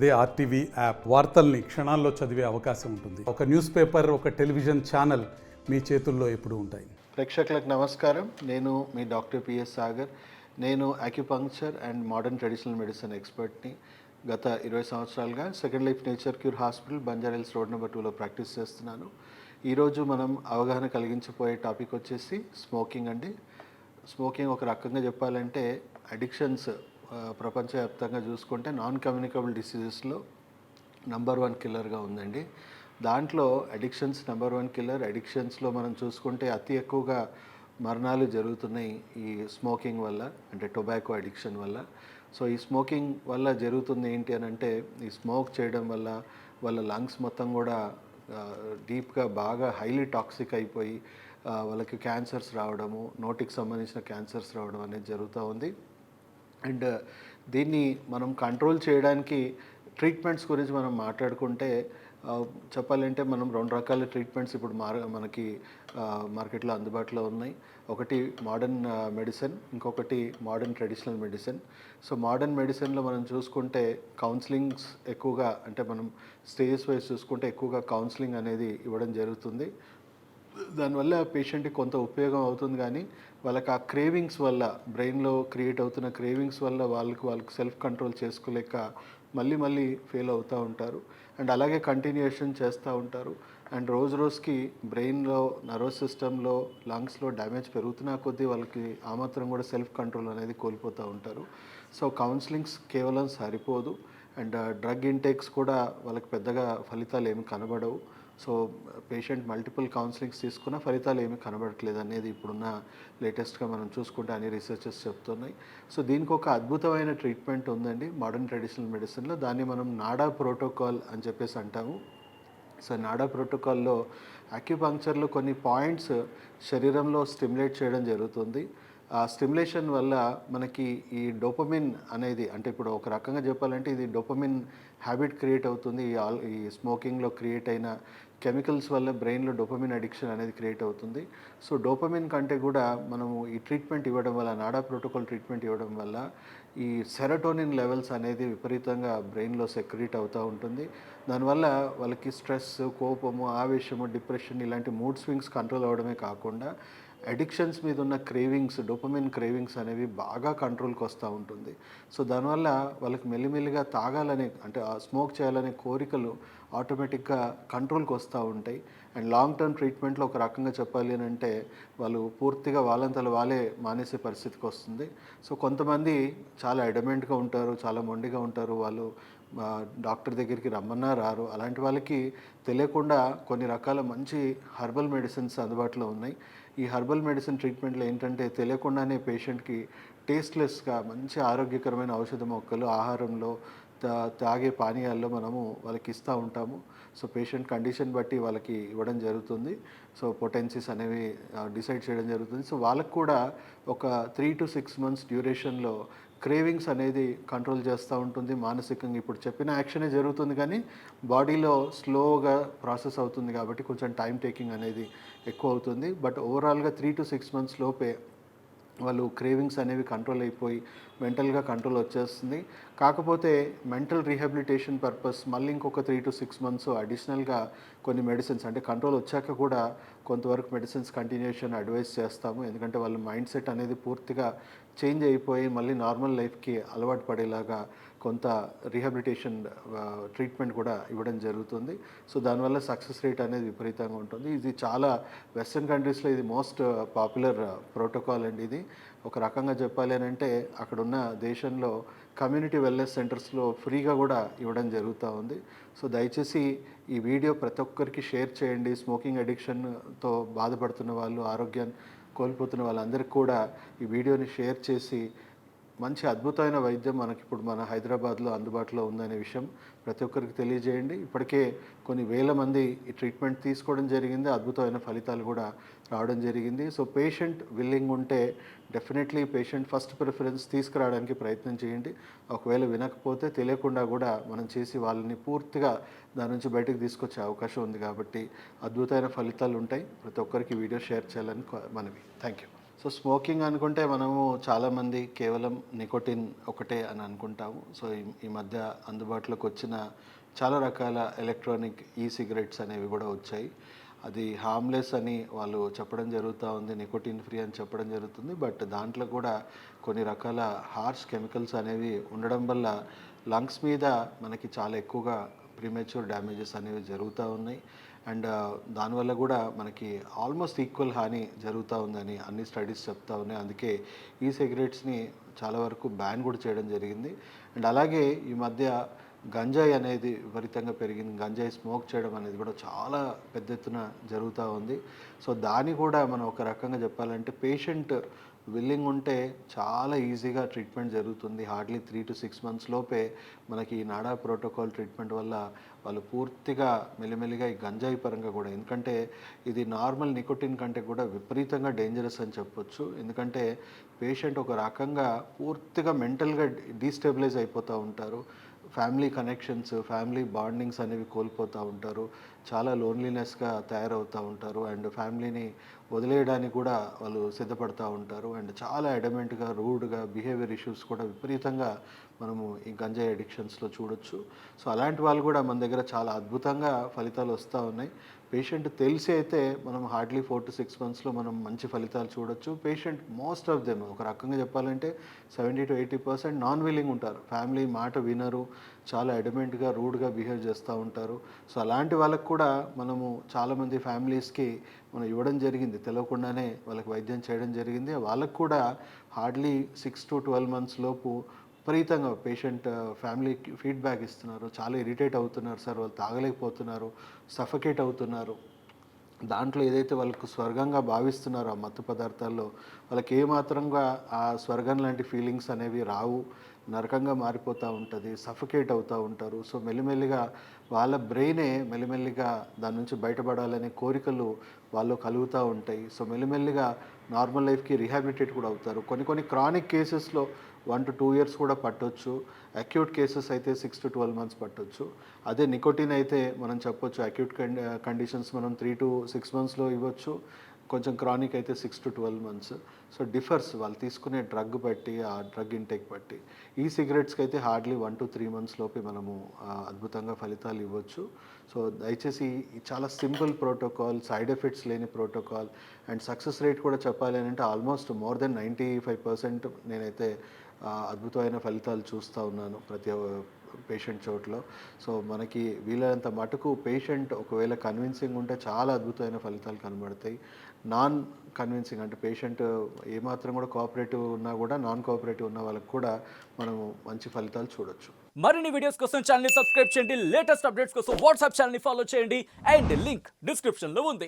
అదే RTV app వార్తల్ని క్షణాల్లో చదివే అవకాశం ఉంటుంది. ఒక న్యూస్ పేపర్ ఒక టెలివిజన్ ఛానల్ మీ చేతుల్లో ఎప్పుడు ఉంటాయి. ప్రేక్షకులకు నమస్కారం. నేను మీ డాక్టర్ పిఎస్ సాగర్. నేను acupuncture and modern traditional medicine ఎక్స్పర్ట్ని గత ఇరవై సంవత్సరాలుగా second life nature cure hospital Banjara Hills road number టూలో ప్రాక్టీస్ చేస్తున్నాను. ఈరోజు మనం అవగాహన కలిగించిపోయే టాపిక్ వచ్చేసి స్మోకింగ్ అండి. స్మోకింగ్ ఒక రకంగా చెప్పాలంటే అడిక్షన్స్ ప్రపంచవ్యాప్తంగా చూసుకుంటే నాన్ కమ్యూనికబుల్ డిసీజెస్లో నంబర్ వన్ కిల్లర్గా ఉందండి. దాంట్లో అడిక్షన్స్ నెంబర్ వన్ కిల్లర్ అడిక్షన్స్లో మనం చూసుకుంటే అతి ఎక్కువగా మరణాలు జరుగుతున్నాయి ఈ స్మోకింగ్ వల్ల అంటే టొబాకో అడిక్షన్ వల్ల. సో ఈ స్మోకింగ్ వల్ల జరుగుతుంది ఏంటి అని అంటే ఈ స్మోక్ చేయడం వల్ల వాళ్ళ లంగ్స్ మొత్తం కూడా డీప్గా బాగా హైలీ టాక్సిక్ అయిపోయి వాళ్ళకి క్యాన్సర్స్ రావడము నోటికి సంబంధించిన క్యాన్సర్స్ రావడం అనేది జరుగుతూ ఉంది. అండ్ దీన్ని మనం కంట్రోల్ చేయడానికి ట్రీట్మెంట్స్ గురించి మనం మాట్లాడుకుంటే చెప్పాలంటే మనం రెండు రకాల ట్రీట్మెంట్స్ ఇప్పుడు మార్ మనకి మార్కెట్లో అందుబాటులో ఉన్నాయి. ఒకటి మోడర్న్ మెడిసిన్ ఇంకొకటి modern traditional medicine. So modern మెడిసిన్లో మనం చూసుకుంటే కౌన్సిలింగ్స్ ఎక్కువగా అంటే మనం స్టేజెస్ వైజ్ చూసుకుంటే ఎక్కువగా కౌన్సిలింగ్ అనేది ఇవ్వడం జరుగుతుంది. దానివల్ల పేషెంట్కి కొంత ఉపయోగం అవుతుంది కానీ వాళ్ళకి ఆ క్రేవింగ్స్ వల్ల బ్రెయిన్లో క్రియేట్ అవుతున్న క్రేవింగ్స్ వల్ల వాళ్ళకి వాళ్ళకి సెల్ఫ్ కంట్రోల్ చేసుకోలేక మళ్ళీ మళ్ళీ ఫెయిల్ అవుతూ ఉంటారు. అండ్ అలాగే కంటిన్యూషన్ చేస్తూ ఉంటారు. అండ్ రోజు రోజుకి బ్రెయిన్లో నర్వస్ సిస్టంలో లంగ్స్లో డ్యామేజ్ పెరుగుతున్నా కొద్దీ వాళ్ళకి ఆ మాత్రం కూడా సెల్ఫ్ కంట్రోల్ అనేది కోల్పోతూ ఉంటారు. సో కౌన్సిలింగ్స్ కేవలం సరిపోదు. అండ్ డ్రగ్ ఇంటేక్స్ కూడా వాళ్ళకి పెద్దగా ఫలితాలు ఏమి కనబడవు. సో పేషెంట్ మల్టిపుల్ కౌన్సిలింగ్స్ తీసుకున్న ఫలితాలు ఏమీ కనబడట్లేదు అనేది ఇప్పుడున్న లేటెస్ట్గా మనం చూసుకుంటే అన్ని రీసెర్చెస్ చెప్తున్నాయి. సో దీనికి ఒక అద్భుతమైన ట్రీట్మెంట్ ఉందండి. మోడర్న్ ట్రెడిషనల్ మెడిసిన్లో. దాన్ని మనం నాడా ప్రోటోకాల్ అని చెప్పేసి అంటాము. సో నాడా ప్రోటోకాల్లో అక్యుపంక్చర్లో కొన్ని పాయింట్స్ శరీరంలో స్టిమ్యులేట్ చేయడం జరుగుతుంది. ఆ స్టిమ్యులేషన్ వల్ల మనకి ఈ డోపమిన్ అనేది అంటే ఇప్పుడు ఒక రకంగా చెప్పాలంటే ఇది డోపమిన్ హ్యాబిట్ క్రియేట్ అవుతుంది. ఈ ఆల్ ఈ స్మోకింగ్లో క్రియేట్ అయిన కెమికల్స్ వల్ల బ్రెయిన్లో డోపమిన్ అడిక్షన్ అనేది క్రియేట్ అవుతుంది. సో డోపమిన్ కంటే కూడా మనము ఈ ట్రీట్మెంట్ ఇవ్వడం వల్ల నాడా ప్రోటోకాల్ ట్రీట్మెంట్ ఇవ్వడం వల్ల ఈ సెరటోనిన్ లెవెల్స్ అనేది విపరీతంగా బ్రెయిన్లో సెక్రీట్ అవుతూ ఉంటుంది. దానివల్ల వాళ్ళకి స్ట్రెస్ కోపము ఆవేశము డిప్రెషన్ ఇలాంటి మూడ్ స్వింగ్స్ కంట్రోల్ అవ్వడమే కాకుండా అడిక్షన్స్ మీద ఉన్న క్రేవింగ్స్ డొపమిన్ క్రేవింగ్స్ అనేవి బాగా కంట్రోల్కి వస్తూ ఉంటుంది. సో దానివల్ల వాళ్ళకి మెల్లిమెల్లిగా తాగాలనే అంటే స్మోక్ చేయాలనే కోరికలు ఆటోమేటిక్గా కంట్రోల్కి వస్తూ ఉంటాయి. అండ్ లాంగ్ టర్మ్ ట్రీట్మెంట్లో ఒక రకంగా చెప్పాలి అని అంటే వాళ్ళు పూర్తిగా వాళ్ళంతలు వాళ్ళే మానేసే పరిస్థితికి వస్తుంది. సో కొంతమంది చాలా అడమెంట్గా ఉంటారు చాలా మొండిగా ఉంటారు వాళ్ళు డాక్టర్ దగ్గరికి రమ్మన్నా రారు. అలాంటి వాళ్ళకి తెలియకుండా కొన్ని రకాల మంచి హర్బల్ మెడిసిన్స్ అందుబాటులో ఉన్నాయి. ఈ హర్బల్ మెడిసిన్ ట్రీట్మెంట్లో ఏంటంటే తెలియకుండానే పేషెంట్కి టేస్ట్లెస్గా మంచి ఆరోగ్యకరమైన ఔషధ మొక్కలు ఆహారంలో తా- తాగే పానీయాల్లో మనము వాళ్ళకి ఇస్తూ ఉంటాము. సో పేషెంట్ కండిషన్ బట్టి వాళ్ళకి ఇవ్వడం జరుగుతుంది. సో పొటెన్సీస్ అనేవి డిసైడ్ చేయడం జరుగుతుంది. సో వాళ్ళకు కూడా ఒక త్రీ టు సిక్స్ మంత్స్ డ్యూరేషన్లో క్రేవింగ్స్ అనేది కంట్రోల్ చేస్తూ ఉంటుంది మానసికంగా ఇప్పుడు చెప్పిన యాక్షనే జరుగుతుంది కానీ బాడీలో స్లోగా ప్రాసెస్ అవుతుంది కాబట్టి కొంచెం టైం టేకింగ్ అనేది ఎక్కువ అవుతుంది. బట్ ఓవరాల్గా త్రీ టు సిక్స్ మంత్స్ లోపే వాళ్ళు క్రేవింగ్స్ అనేవి కంట్రోల్ అయిపోయి మెంటల్గా కంట్రోల్ వచ్చేస్తుంది. కాకపోతే మెంటల్ రీహాబిలిటేషన్ పర్పస్ మళ్ళీ ఇంకొక త్రీ టు సిక్స్ మంత్స్ అడిషనల్గా కొన్ని మెడిసిన్స్ అంటే కంట్రోల్ వచ్చాక కూడా కొంతవరకు మెడిసిన్స్ కంటిన్యూషన్ అడ్వైస్ చేస్తాము. ఎందుకంటే వాళ్ళ మైండ్ సెట్ అనేది పూర్తిగా చేంజ్ అయిపోయి మళ్ళీ నార్మల్ లైఫ్కి అలవాటు పడేలాగా కొంత రీహాబిలిటేషన్ ట్రీట్మెంట్ కూడా ఇవ్వడం జరుగుతుంది. సో దానివల్ల సక్సెస్ రేట్ అనేది విపరీతంగా ఉంటుంది. ఇది చాలా వెస్ట్రన్ కంట్రీస్లో ఇది మోస్ట్ పాపులర్ ప్రోటోకాల్ అండి ఇది. ఒక రకంగా చెప్పాలి అని అంటే అక్కడున్న దేశంలో కమ్యూనిటీ వెల్నెస్ సెంటర్స్లో ఫ్రీగా కూడా ఇవ్వడం జరుగుతూ ఉంది. సో దయచేసి ఈ వీడియో ప్రతి ఒక్కరికి షేర్ చేయండి. స్మోకింగ్ అడిక్షన్తో బాధపడుతున్న వాళ్ళు ఆరోగ్యాన్ని కోల్పోతున్న వాళ్ళందరికీ కూడా ఈ వీడియోని షేర్ చేసి మంచి అద్భుతమైన వైద్యం మనకి ఇప్పుడు మన హైదరాబాద్లో అందుబాటులో ఉందనే విషయం ప్రతి ఒక్కరికి తెలియజేయండి. ఇప్పటికే కొన్ని వేల మంది ఈ ట్రీట్మెంట్ తీసుకోవడం జరిగింది. అద్భుతమైన ఫలితాలు కూడా రావడం జరిగింది. సో పేషెంట్ విల్లింగ్ ఉంటే డెఫినెట్లీ పేషెంట్ ఫస్ట్ ప్రిఫరెన్స్ తీసుకురావడానికి ప్రయత్నం చేయండి. ఒకవేళ వినకపోతే తెలియకుండా కూడా మనం చేసి వాళ్ళని పూర్తిగా దాని నుంచి బయటకు తీసుకొచ్చే అవకాశం ఉంది కాబట్టి అద్భుతమైన ఫలితాలు ఉంటాయి. ప్రతి ఒక్కరికి వీడియో షేర్ చేయాలని మనవి. థ్యాంక్ యూ సో స్మోకింగ్ అనుకుంటే మనము చాలామంది కేవలం నికోటిన్ ఒకటే అని అనుకుంటాము. సో ఈ- ఈ మధ్య అందుబాటులోకి వచ్చిన చాలా రకాల ఎలక్ట్రానిక్ ఈ సిగరెట్స్ అనేవి కూడా వచ్చాయి. అది హార్మ్లెస్ అని వాళ్ళు చెప్పడం జరుగుతూ ఉంది నికోటిన్ ఫ్రీ అని చెప్పడం జరుగుతుంది. బట్ దాంట్లో కూడా కొన్ని రకాల హార్ష్ కెమికల్స్ అనేవి ఉండడం వల్ల లంగ్స్ మీద మనకి చాలా ఎక్కువగా ప్రీమేచ్యూర్ డ్యామేజెస్ అనేవి జరుగుతూ ఉన్నాయి. అండ్ దానివల్ల కూడా మనకి ఆల్మోస్ట్ ఈక్వల్ హాని జరుగుతూ ఉందని అన్ని స్టడీస్ చెప్తా ఉన్నాయి. అందుకే ఈ సిగరెట్స్ని చాలా వరకు బ్యాన్ కూడా చేయడం జరిగింది. అండ్ అలాగే ఈ మధ్య గంజాయి అనేది విపరీతంగా పెరిగింది. గంజాయి స్మోక్ చేయడం అనేది కూడా చాలా పెద్ద ఎత్తున జరుగుతూ ఉంది. సో దాన్ని కూడా మనం ఒక రకంగా చెప్పాలంటే పేషెంట్ విల్లింగ్ ఉంటే చాలా ఈజీగా ట్రీట్మెంట్ జరుగుతుంది. Hardly three to six months లోపే మనకి ఈ నాడా ప్రోటోకాల్ ట్రీట్మెంట్ వల్ల వాళ్ళు పూర్తిగా మెల్లిమెల్లిగా ఈ గంజాయి పరంగా కూడా ఎందుకంటే ఇది నార్మల్ నికోటిన్ కంటే కూడా విపరీతంగా డేంజరస్ అని చెప్పొచ్చు. ఎందుకంటే పేషెంట్ ఒక రకంగా పూర్తిగా మెంటల్గా డీస్టెబిలైజ్ అయిపోతూ ఉంటారు. ఫ్యామిలీ కనెక్షన్స్ ఫ్యామిలీ బాండింగ్స్ అనేవి కోల్పోతూ ఉంటారు. చాలా లోన్లీనెస్గా తయారవుతూ ఉంటారు. అండ్ ఫ్యామిలీని వదిలేయడానికి కూడా వాళ్ళు సిద్ధపడతా ఉంటారు. అండ్ చాలా అడమెంట్గా రూడ్గా బిహేవియర్ ఇష్యూస్ కూడా విపరీతంగా మనము ఈ గంజాయి అడిక్షన్స్లో చూడొచ్చు. సో అలాంటి వాళ్ళు కూడా మన దగ్గర చాలా అద్భుతంగా ఫలితాలు వస్తూ ఉన్నాయి. పేషెంట్ తెలిసి అయితే మనం హార్డ్లీ ఫోర్ టు సిక్స్ మంత్స్లో మనం మంచి ఫలితాలు చూడొచ్చు. పేషెంట్ మోస్ట్ ఆఫ్ దెమ్ ఒక రకంగా చెప్పాలంటే seventy to eighty percent non willing ఉంటారు. ఫ్యామిలీ మాట వినరు చాలా అడమెంట్గా రూడ్గా బిహేవ్ చేస్తూ ఉంటారు. సో అలాంటి వాళ్ళకు కూడా మనము చాలామంది ఫ్యామిలీస్కి మనం ఇవ్వడం జరిగింది. తెలియకుండానే వాళ్ళకి వైద్యం చేయడం జరిగింది. వాళ్ళకు కూడా hardly six to twelve months లోపు విపరీతంగా పేషెంట్ ఫ్యామిలీకి ఫీడ్బ్యాక్ ఇస్తున్నారు. చాలా ఇరిటేట్ అవుతున్నారు సార్. వాళ్ళు తాగలేకపోతున్నారు. సఫకేట్ అవుతున్నారు. దాంట్లో ఏదైతే వాళ్ళకు స్వర్గంగా భావిస్తున్నారో ఆ మత్తు పదార్థాల్లో వాళ్ళకి ఏమాత్రంగా ఆ స్వర్గం లాంటి ఫీలింగ్స్ అనేవి రావు. నరకంగా మారిపోతూ ఉంటుంది. సఫకేట్ అవుతూ ఉంటారు. సో మెల్లిమెల్లిగా వాళ్ళ బ్రెయినే మెల్లిమెల్లిగా దాని నుంచి బయటపడాలనే కోరికలు వాళ్ళు కలుగుతూ ఉంటాయి. సో మెల్లిమెల్లిగా నార్మల్ లైఫ్కి రిహాబిలిటేట్ కూడా అవుతారు. కొన్ని కొన్ని క్రానిక్ కేసెస్లో వన్ టు టూ ఇయర్స్ కూడా పట్టొచ్చు. అక్యూట్ కేసెస్ అయితే సిక్స్ టు ట్వెల్వ్ మంత్స్ పట్టొచ్చు. అదే నికోటిన్ అయితే మనం చెప్పొచ్చు అక్యూట్ కండిషన్స్ మనం త్రీ టు సిక్స్ మంత్స్లో ఇవ్వచ్చు. కొంచెం క్రానిక్ అయితే six to twelve months so differs వాళ్ళు తీసుకునే డ్రగ్ బట్టి ఆ డ్రగ్ ఇంటేక్ బట్టి. ఈ సిగరెట్స్కి అయితే hardly one two three months లోపే మనము అద్భుతంగా ఫలితాలు ఇవ్వచ్చు. సో దయచేసి చాలా సింపుల్ ప్రోటోకాల్ సైడ్ ఎఫెక్ట్స్ లేని ప్రోటోకాల్ అండ్ సక్సెస్ రేట్ కూడా చెప్పాలి అని అంటే almost more than ninety five percent నేనైతే అద్భుతమైన ఫలితాలు చూస్తూ ఉన్నాను ప్రతి పేషెంట్ చోట్లో. సో మనకి వీలైనంత మటుకు పేషెంట్ ఒకవేళ కన్విన్సింగ్ ఉంటే చాలా అద్భుతమైన ఫలితాలు కనబడతాయి. నాన్ కన్విన్సింగ్ అంటే పేషెంట్ ఏమాత్రం కూడా కోఆపరేటివ్ ఉన్నా కూడా నాన్ కోఆపరేటివ్ ఉన్న వాళ్ళకి కూడా మనం మంచి ఫలితాలు చూడొచ్చు. మరిన్ని వీడియోస్ కోసం ఛానల్ సబ్స్క్రైబ్ చేయండి. లేటెస్ట్ అప్డేట్స్ కోసం వాట్సాప్ ఛానల్ ఫాలో చేయండి. అండ్ లింక్ డిస్క్రిప్షన్లో ఉంది.